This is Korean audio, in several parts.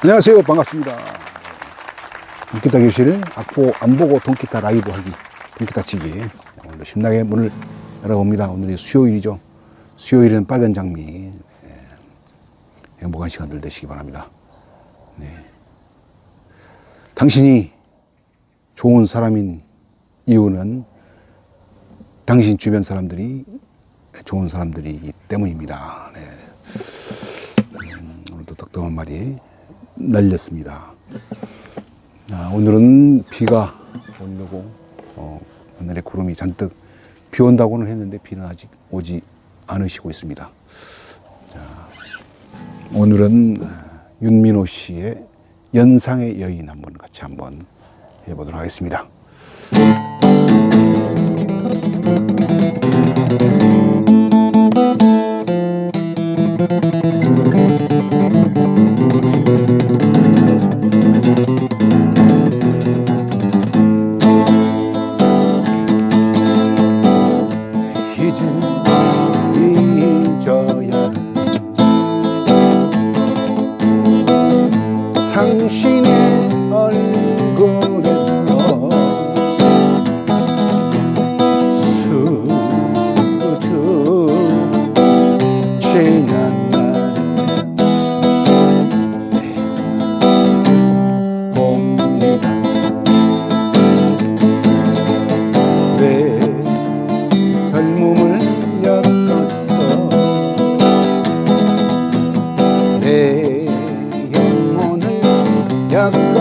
안녕하세요. 반갑습니다. 동기타 교실 악보 안 보고 동기타 라이브 하기, 동기타 치기. 오늘도 신나게 문을 열어봅니다. 오늘이 수요일이죠. 수요일은 빨간 장미. 예, 행복한 시간들 되시기 바랍니다. 네. 당신이 좋은 사람인 이유는 당신 주변 사람들이 좋은 사람들이기 때문입니다. 네. 음, 오늘도 덕담 한마디 날렸습니다. 아, 오늘은 비가 오려고 어, 하늘에 구름이 잔뜩 비 온다고는 했는데 비는 아직 오지 않으시고 있습니다. 자, 오늘은 윤민호 씨의 연상의 여인 한번 같이 한번 해보도록 하겠습니다.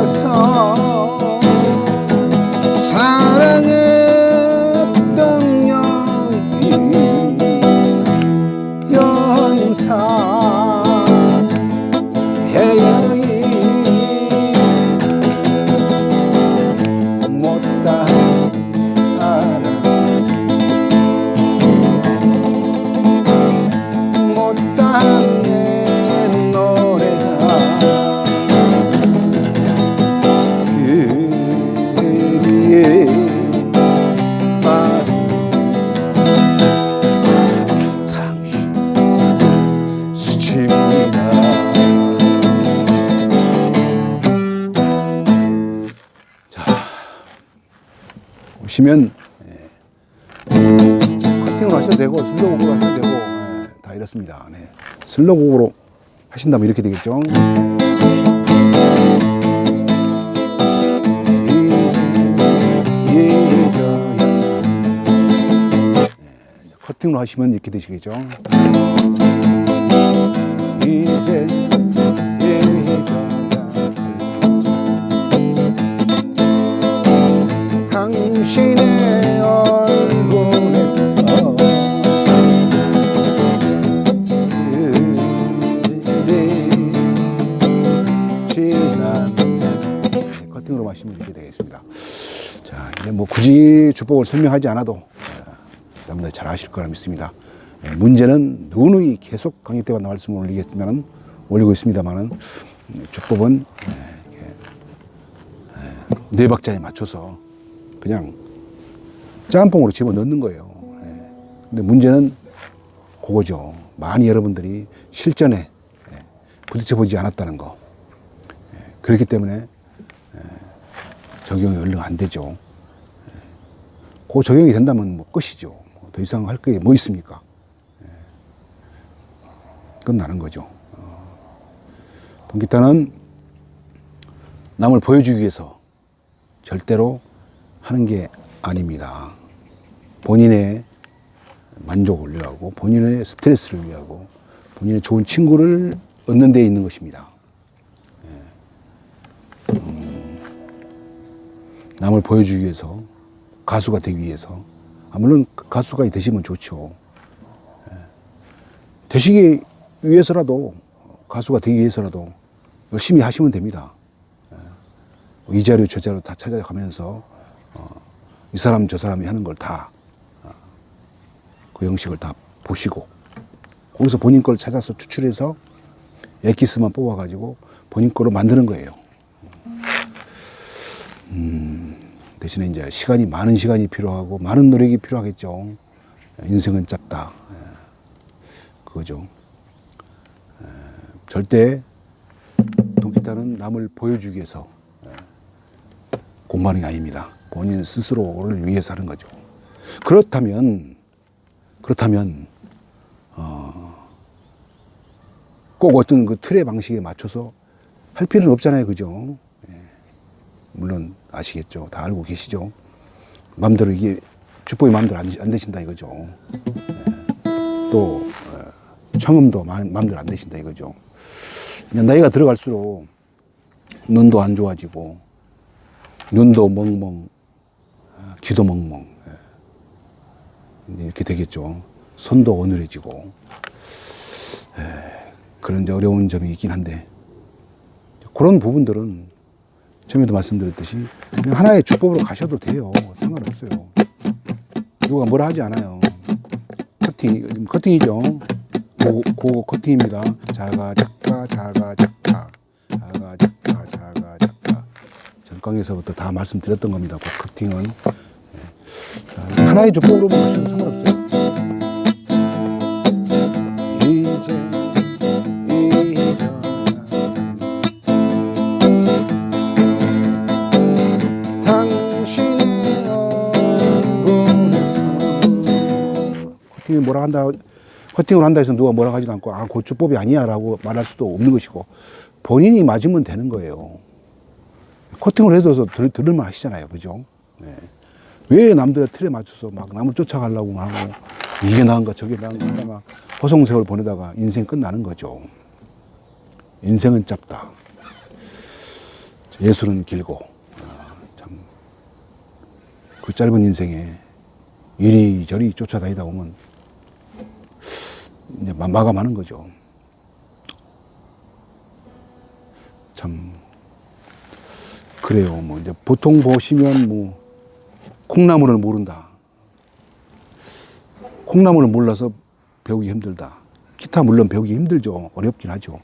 song. 오시면 커팅을 하셔도 되고 슬로곡으로 하셔도 되고 예, 다 이렇습니다. 네. 슬로곡으로 하신다면 이렇게 되겠죠. 잊어야. 네, 커팅으로 하시면 이렇게 되시겠죠. 이제 당신의 얼굴에서 네, 커팅으로 마시면 이렇게 되겠습니다. 자, 이제 뭐 굳이 주법을 설명하지 않아도 어, 여러분들 잘 아실 거라 믿습니다. 예, 문제는 누누이 계속 강의 때마다 말씀을 올리겠지만은 올리고 있습니다만은 음, 주법은 예, 예, 네 박자에 맞춰서 그냥 짬뽕으로 집어 넣는 거예요. 예. 근데 문제는 그거죠. 많이 여러분들이 실전에 예, 부딪혀 보지 않았다는 거. 예, 그렇기 때문에 예, 적용이 얼른 안 되죠. 예. 그 적용이 된다면 뭐 끝이죠. 뭐 더 이상 할 게 뭐 있습니까? 예. 끝나는 거죠. 어. 동기타는 남을 보여주기 위해서 절대로 하는 게 아닙니다. 본인의 만족을 위하고 본인의 스트레스를 위하고 본인의 좋은 친구를 얻는 데 있는 것입니다. 예. 음, 남을 보여주기 위해서 가수가 되기 위해서 아, 물론 가수가 되시면 좋죠. 예. 되시기 위해서라도 가수가 되기 위해서라도 열심히 하시면 됩니다. 이 자료 저 자료 다 찾아가면서 어, 이 사람 저 사람이 하는 걸 다 그 형식을 다 보시고 거기서 본인 걸 찾아서 추출해서 엑기스만 뽑아가지고 본인 거로 만드는 거예요. 음, 대신에 이제 시간이 많은 시간이 필요하고 많은 노력이 필요하겠죠. 인생은 짧다. 예, 그거죠. 에, 절대 동기타 일단은 남을 보여주기 위해서 예, 공부하는 게 아닙니다. 본인 스스로를 위해서 하는 거죠. 그렇다면 그렇다면 어, 꼭 어떤 그 틀의 방식에 맞춰서 할 필요는 없잖아요, 그죠? 예. 물론 아시겠죠, 다 알고 계시죠. 마음대로 이게 주법이 마음대로 안, 안 되신다 이거죠. 예. 또 어, 청음도 마, 마음대로 안 되신다 이거죠. 나이가 들어갈수록 눈도 안 좋아지고 눈도 멍멍, 어, 귀도 멍멍 예. 이렇게 되겠죠. 손도 어눌해지고 에, 그런 이제 어려운 점이 있긴 한데 그런 부분들은 처음에도 말씀드렸듯이 그냥 하나의 주법으로 가셔도 돼요. 상관없어요. 누가 뭐라 하지 않아요. 커팅, 커팅이죠. 고, 고 커팅입니다. 자가, 작가. 자가, 작가, 자가, 작가. 전강에서부터 다 말씀드렸던 겁니다. 고 커팅은. 예. 자, 하나의 상관없어요. 잊어라. 당신의 얼굴에서 커팅을 뭐라 한다 커팅을 한다 해서 누가 뭐라 하지도 않고 아 고추법이 아니야라고 말할 수도 없는 것이고 본인이 맞으면 되는 거예요 커팅을 해줘서 들, 들을만 하시잖아요 그죠 네. 왜 남들의 틀에 맞춰서 막 남을 쫓아가려고 하고 이게 나은가 저게 나은가 막 허송세월 보내다가 인생 끝나는 거죠 인생은 짧다 예술은 길고 그 짧은 인생에 이리저리 쫓아다니다 보면 이제 마- 마감하는 거죠. 참 그래요. 뭐 이제 보통 보시면 뭐 콩나물을 모른다. 콩나물을 몰라서 배우기 힘들다. 기타 물론 배우기 힘들죠. 어렵긴 하죠.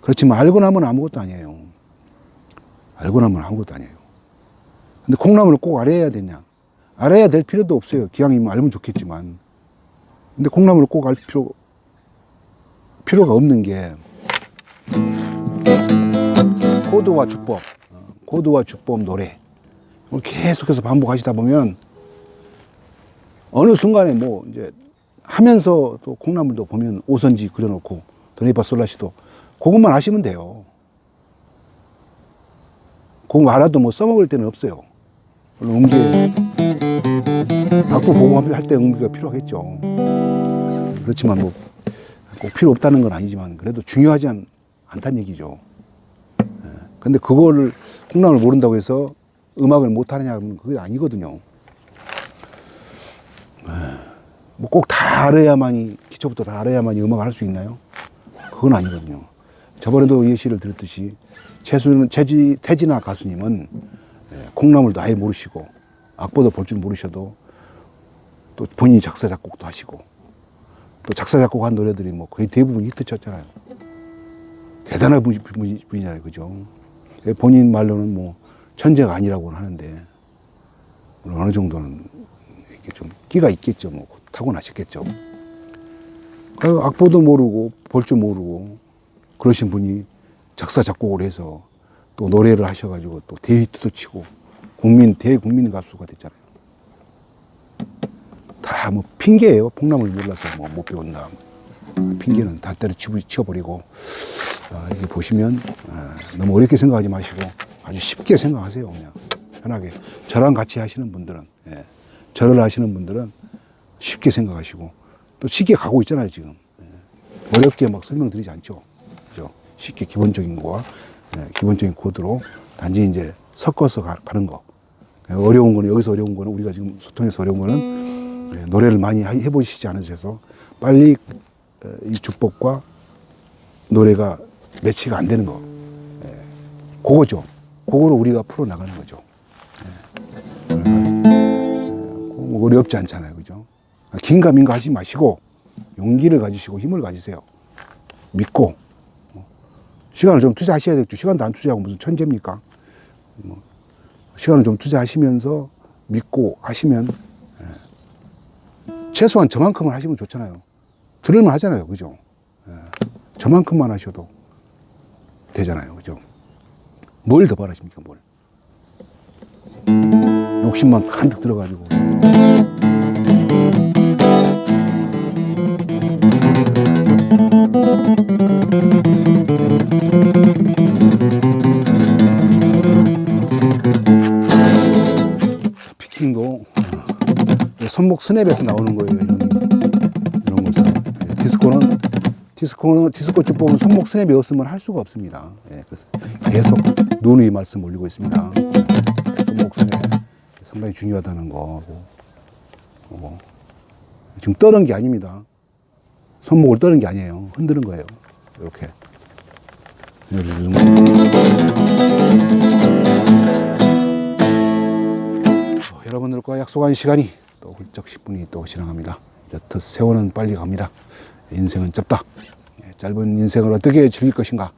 그렇지만 알고 나면 아무것도 아니에요. 알고 나면 아무것도 아니에요. 근데 콩나물을 꼭 알아야 되냐? 알아야 될 필요도 없어요. 기왕이면 알면 좋겠지만. 근데 콩나물을 꼭 알 필요, 필요가 없는 게, 코드와 주법, 어, 코드와 주법 노래. 계속해서 반복하시다 보면, 어느 순간에 뭐, 이제, 하면서 또 콩나물도 보면 오선지 그려놓고, 드네이파 솔라시도, 그것만 아시면 돼요. 그거 알아도 뭐 써먹을 때는 없어요. 물론 음계 악보 보고 할 때 음계가 필요하겠죠. 그렇지만 뭐 꼭 필요 없다는 건 아니지만 그래도 중요하지 않, 않다는 얘기죠. 예. 근데 그거를 콩나물 모른다고 해서 음악을 못 하느냐 하면 그게 아니거든요. 뭐 꼭 다 알아야만이 기초부터 다 알아야만이 음악을 할 수 있나요? 그건 아니거든요. 저번에도 예시를 들었듯이 최수는 최지 태진아 가수님은 예, 콩나물도 아예 모르시고 악보도 볼 줄 모르셔도 또 본인이 작사 작곡도 하시고 또 작사 작곡한 노래들이 뭐 거의 대부분 히트 쳤잖아요. 대단한 분, 분, 분이잖아요, 그죠? 예, 본인 말로는 뭐 천재가 아니라고는 하는데 어느 정도는 이게 좀 끼가 있겠죠, 뭐 타고나셨겠죠. 그 악보도 모르고 볼 줄 모르고 그러신 분이 작사 작곡을 해서 또 노래를 하셔가지고 또 대히트도 치고 국민 대국민 가수가 됐잖아요. 다 뭐 핑계예요. 콩나물 몰라서 뭐 못 배운다. 핑계는 다 때려 치워버리고 어, 이게 보시면 어, 너무 어렵게 생각하지 마시고 아주 쉽게 생각하세요. 그냥 편하게 저랑 같이 하시는 분들은 예, 절을 하시는 분들은 쉽게 생각하시고 또 쉽게 가고 있잖아요 지금 예, 어렵게 막 설명드리지 않죠. 그죠? 쉽게 기본적인 거와 예, 기본적인 코드로 단지 이제 섞어서 가, 는 거. 예, 어려운 거는 여기서 어려운 거는 우리가 지금 소통해서 어려운 거는 예, 노래를 많이 하- 해보시지 않으셔서 빨리 어, 이 주법과 노래가 매치가 안 되는 거. 예, 그거죠. 그거를 우리가 풀어 나가는 거죠. 예, 그래서, 예, 뭐 어렵지 않잖아요. 그죠? 긴가민가 하지 마시고 용기를 가지시고 힘을 가지세요. 믿고 어, 시간을 좀 투자하셔야 되겠죠. 시간도 안 투자하고 무슨 천재입니까? 뭐, 시간을 좀 투자하시면서 믿고 하시면 예, 최소한 저만큼은 하시면 좋잖아요. 들을만 하잖아요. 그죠? 예, 저만큼만 하셔도 되잖아요. 그죠? 뭘 더 바라십니까, 뭘? 욕심만 한뜩 들어가지고. 피킹도 어, 손목 스냅에서 나오는 거예요. 이런 디스코는 디스코 주법은 손목 스냅이 없으면 할 수가 없습니다. 예, 그래서 계속 누누이 말씀 올리고 있습니다. 손목 스냅 상당히 중요하다는 거고 어, 지금 떠는 게 아닙니다. 손목을 떠는 게 아니에요. 흔드는 거예요. 이렇게. 어, 여러분들과 약속한 시간이 또 훌쩍 10분이 또 지나갑니다. 여튼 세월은 빨리 갑니다. 인생은 짧다. 예, 짧은 인생을 어떻게 즐길 것인가,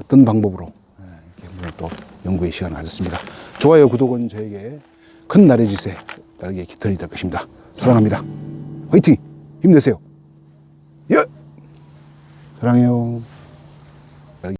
어떤 방법으로 예, 이렇게 오늘 또 연구의 시간을 가졌습니다. 좋아요, 구독은 저에게 큰 나의 짓에 날개 깃털이 될 것입니다. 사랑합니다. 화이팅! 힘내세요. 예! 사랑해요.